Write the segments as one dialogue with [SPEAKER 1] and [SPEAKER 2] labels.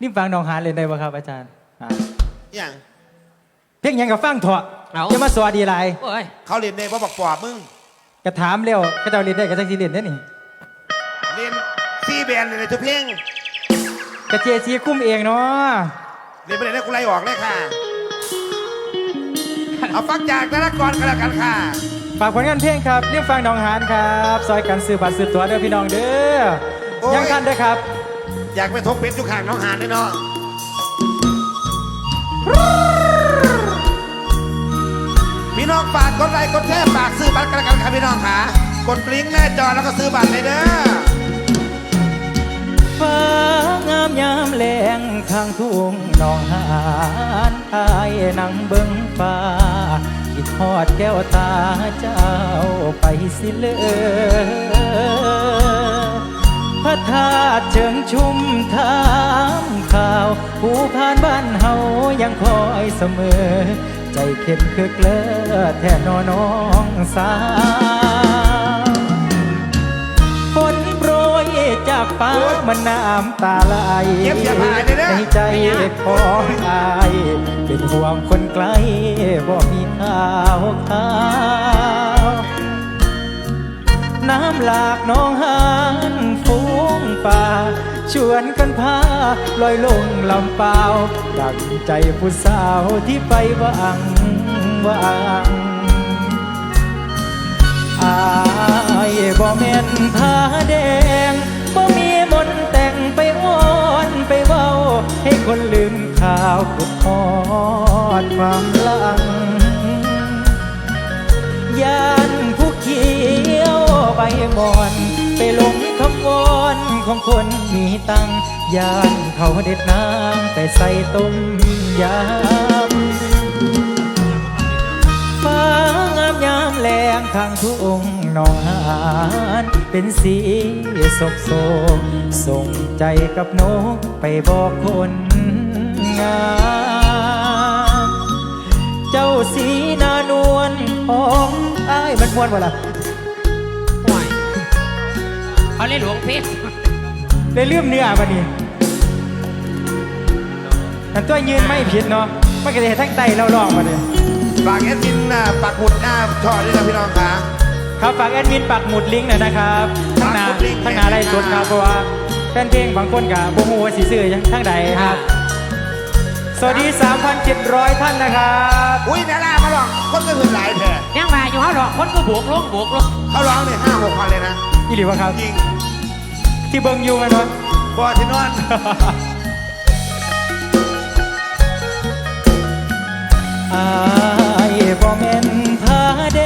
[SPEAKER 1] นี่ฟังน้องหานเล่นได้ป่ะครับอาจารย์อ่า
[SPEAKER 2] อย่าง
[SPEAKER 1] เพียงหยังกับฟังเถอะ
[SPEAKER 3] เอา
[SPEAKER 1] จะมาสวัสดีไร
[SPEAKER 3] โอ้ย
[SPEAKER 2] เขาเรียนในว่าบอกปอบมึง
[SPEAKER 1] กระถามเร็วก็จะเล่นได้ก็จะสิเล่นได้นี่
[SPEAKER 2] เรียนซีแบนเลยทุกเพลง
[SPEAKER 1] กระเจซีคุ้มเองเนาะ
[SPEAKER 2] เรียนไปไหนได้กูไล่ออกเลยค่ะ เอาฟังจากธนกรกันแล้วกันค่ะ
[SPEAKER 1] ฝากผลงานเพลงครับเรียกฟังน้องหานครับซอยกันซื้อบัตรซื้อตั๋วเด้อพี่น้องเด้อ
[SPEAKER 2] โอ้ย
[SPEAKER 1] ยังทันเด้อครับ
[SPEAKER 2] อยากไปทกเป็ดอยู่ข้างน้องหานด้วยเนาะพี่น้องฝากกดไลค์กดแชร์ฝากซื้อบัตรกันแล้วกันค่ะพี่น้องค่ะ กดลิงก์หน้าจอแล้วก็ซื้อบัตรเลยเด้อ
[SPEAKER 1] ฟ้างามยามแลงข้างทุ่งหนองหานอายนังเบิ่งฟ้าคิดทอดแก้วตาเจ้าไปสิเลอพระธา ชิงชุ่มทามข่าว ผู้ผ่านบ้านเฮายังคอยเสมอ ใจเข้มคือเกลือแท่นอน้องสาวฝนโปรยจากฟ้ามันน้ำตาไหลในใจของอาย เป็นห่วงคนไกลบ่มีข่าวข่าวน้ำหลากน้องหาน ฟูงป่าชวนกันพาลอยลงลำเปล่าดังใจผู้สาวที่ไปวังวังอายบ่แม่นผ้าแดงบ่มีมนแต่งไปอ้อนไปเว้า ให้คนลืมข่าวกุดทอดความลังยานผู้เขียวใบมอน ไปลงคำวอน ของคนมีตังยานเขาเด็ดน้ำไปใส่ต้มยำฟ้างามยามแรงข้างทุ่งหนองหานเป็นสีศกโศกส่งใจกับนกไปบอกคนงามเจ้าสีนานวลของอ้ายมันมวนวะล่ะ
[SPEAKER 3] โอ้ยเขาเล่นหลวงเพชร
[SPEAKER 1] เลยลืมเนื้อปะนี่อันตัวยืนไม่ผิดเนาะมันก็จะเห็นทั้งไตเราลองมาเลย
[SPEAKER 2] ฝากแอดมินน่ะปักหมุดหน้าชอด้วยนะพี่น้องค่ะ
[SPEAKER 1] ครับฝากแอดมินปักหมุดลิงก์หน่อยนะครับทั้งหนา
[SPEAKER 2] ปักหมุดลิงก์
[SPEAKER 1] ทั้งหนาไล่สดครับเพราะว่าแฟนเพลงบางคนกับโบฮูว่าสีซื้อทั้งใดครับ สวัสดี 3,700 ท่านนะครับ
[SPEAKER 2] อุ้ยนารามาหรอกคนก็คือหลายแท้
[SPEAKER 3] ยังมาอยู่เขาหรอกคนก็บวกลงบวกลง
[SPEAKER 2] เขาร้องเนี่ยห้าหกพันเลยนะ
[SPEAKER 1] อีหลีวะครับ
[SPEAKER 2] จริง
[SPEAKER 1] ที่เบิงอยูกันวะ
[SPEAKER 2] บอที่นอน
[SPEAKER 1] อายบ่แม่นผ้าแด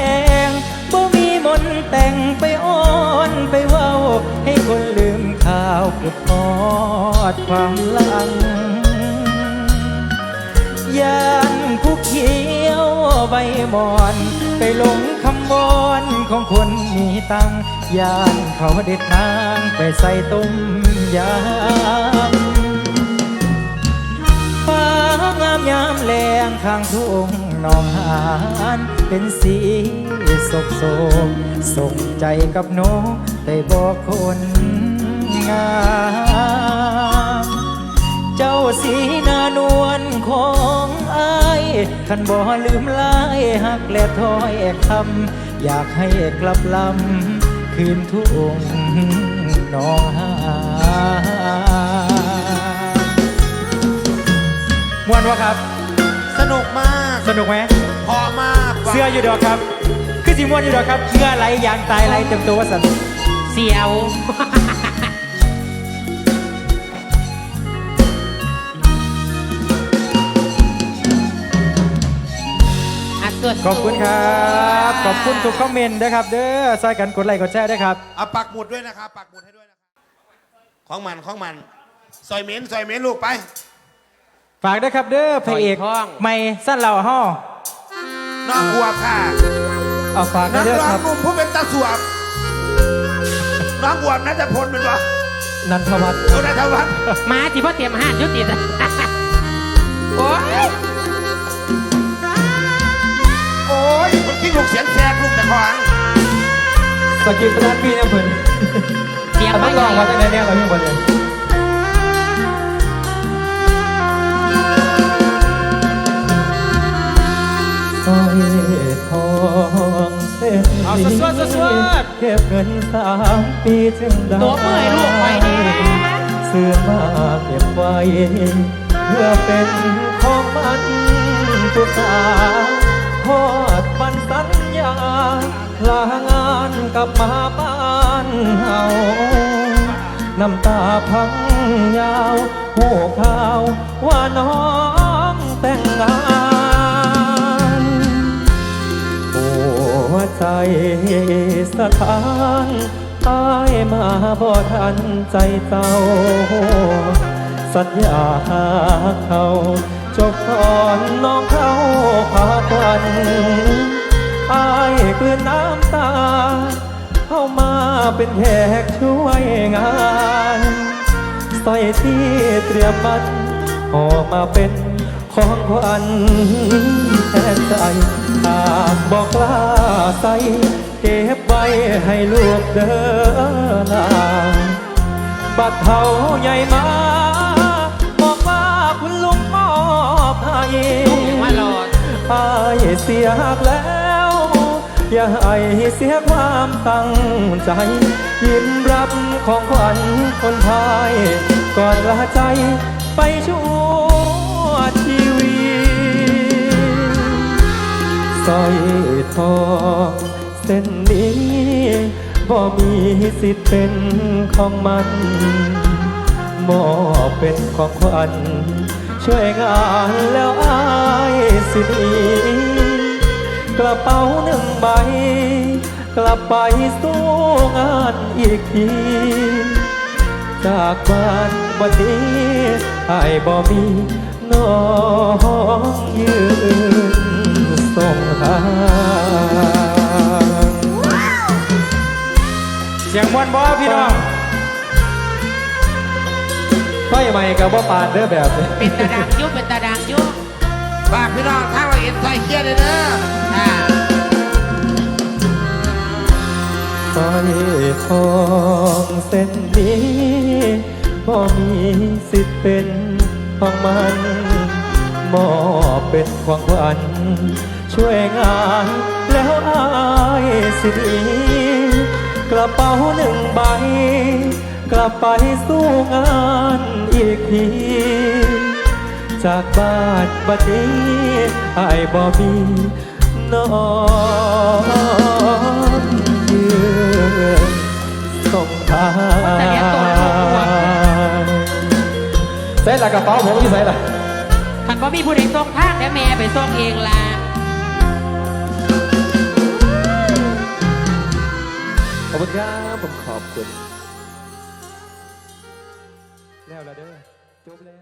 [SPEAKER 1] งบ่มีมนต์แต่งไปอ้อนไปเว้า ให้คนลืมข่าวกุดทอดความหลังยานผู้เขียวใบหมอนไปหลง คำวอนของคนมีตังยานเขาเด็ดนางไปใส่ต้มยำฟ้างามยามแรงข้างทุ่งนองหานเป็นสีศกโศกส่งใจกับโนได้บอกคนงามเจ้าสีนานวลของอายขันบ่ลืมลายหักและถ้อยคำ อยากให้กลับลำคืนทุ่งหนองหานมวนวะครับ
[SPEAKER 2] สนุกมาก
[SPEAKER 1] สนุกไหม
[SPEAKER 2] พอมาก
[SPEAKER 1] เสื้ออยู่ดอกครับ คือสิมวนอยู่ดอกครับเหงื่อไหลยางตายไหลเต็มตัวสัน
[SPEAKER 3] เสียว ดตัว
[SPEAKER 1] ขอบคุณครับ ขอบคุณทุกคอมเมนต์นะครับ เด้อซอยกันกดไลค์กดแชร์ด้วยครับ
[SPEAKER 2] เอาปักหมุดด้วยนะครับปักหมุดให้ด้วยนะครับของมันของมันซอยเม้นซอยเม้นลูกไป
[SPEAKER 1] ฝากด้วยครับเด้อพระเอกไม่สั้นเหล่าห่อ
[SPEAKER 2] น้องบัวค่ะ
[SPEAKER 1] เอาฝาก
[SPEAKER 2] นัก
[SPEAKER 1] เด้อ
[SPEAKER 2] ร้อ
[SPEAKER 1] ค
[SPEAKER 2] ง
[SPEAKER 1] รับ
[SPEAKER 2] หนุ่มผู้เป็นตาสวบน้องบัวนัทพลเป็นวะ
[SPEAKER 1] นันทวัฒน์
[SPEAKER 2] โอ้นัทวัฒน์
[SPEAKER 3] มาที่พ่อเตรียมห้านยุติธรรมโอ้ย
[SPEAKER 2] ยิ่งลูกเสียงแทรกลูกแต่ขวาง
[SPEAKER 1] สกิปประทัดพี่นะเพื่อน
[SPEAKER 3] เดี๋ยว
[SPEAKER 1] ไม่ลองว่าจะได้แน่ยเราพี่บอลเลย
[SPEAKER 3] ส
[SPEAKER 4] ร้อยทองเส้นเอาส
[SPEAKER 3] วดสวด
[SPEAKER 4] เก็บเงินสามปีจึงได้
[SPEAKER 3] ตัวเมื่อยลูกไว้นี่เสื้
[SPEAKER 4] อมาเก็บไว้ เพื่อเป็นของมันทุกสา ทอดปันสัญญา ลางานกลับมาบ้านเฮาน้ำตาพังยาวหูข่าวว่าน้องแต่งงานหัวใจสถานตายมาบ่ทันใจเจ้า สัญญาหาเขา จบก่อนน้องเขาพาควันอายกลืนน้ำตา เข้ามาเป็นแขกช่วยงานสร้อยที่เตรียมมันออกมาเป็นของขวัญแทนใจหากบอกลาใส่เก็บไว้ให้ลูกเดินลาบัดเท่าใหญ่มา อบให้
[SPEAKER 3] มารอา
[SPEAKER 4] ยเสียหักแล้ว อย่าให้เสียความตั้งใจ ยิ้มรับของขวัญคนไทย ก่อนลาใจไปชั่วชีวิตสร้อยทองเส้นนี้บ่มีสิทธิ์เป็นของมัน มอบเป็นของขวัญช่วยงานแล้วอายสินีกระเป๋าหนึ่งใบ กลับไปสู้งานอีกที จากบ้านวันนี้อายบ่มีน้องยืนส่งทางเสียงมวนบ่พี่น้อง ไฟใหม่กับว่าปานเด้อแบบนี้
[SPEAKER 3] เป็นตาดังยุเป็นตาดังยุ
[SPEAKER 2] ฝากพี่น้องทางละเอียดใส่เคียดเลยเด้อ
[SPEAKER 3] อ่า
[SPEAKER 4] สร้อยทองเส้นนี้บ่มีสิทธิ์เป็นของมันมอบเป็นของขวัญช่วยงานแล้วอายสิดีกระเป๋าหนึ่งใบ กลับไปสู้งานอีกที จากบ้านบัดนี้ไอ้บ่มีนองยืนส่งทางใส่ละกระเป๋าผมที่ใส่ละ
[SPEAKER 3] ขันบ่มีผู้ใดส่งทางแล้วแม่ไปส่งเองล่ะ
[SPEAKER 4] ขอบคุณครับผมขอบคุณ แล้วละเด้อจบแล้ว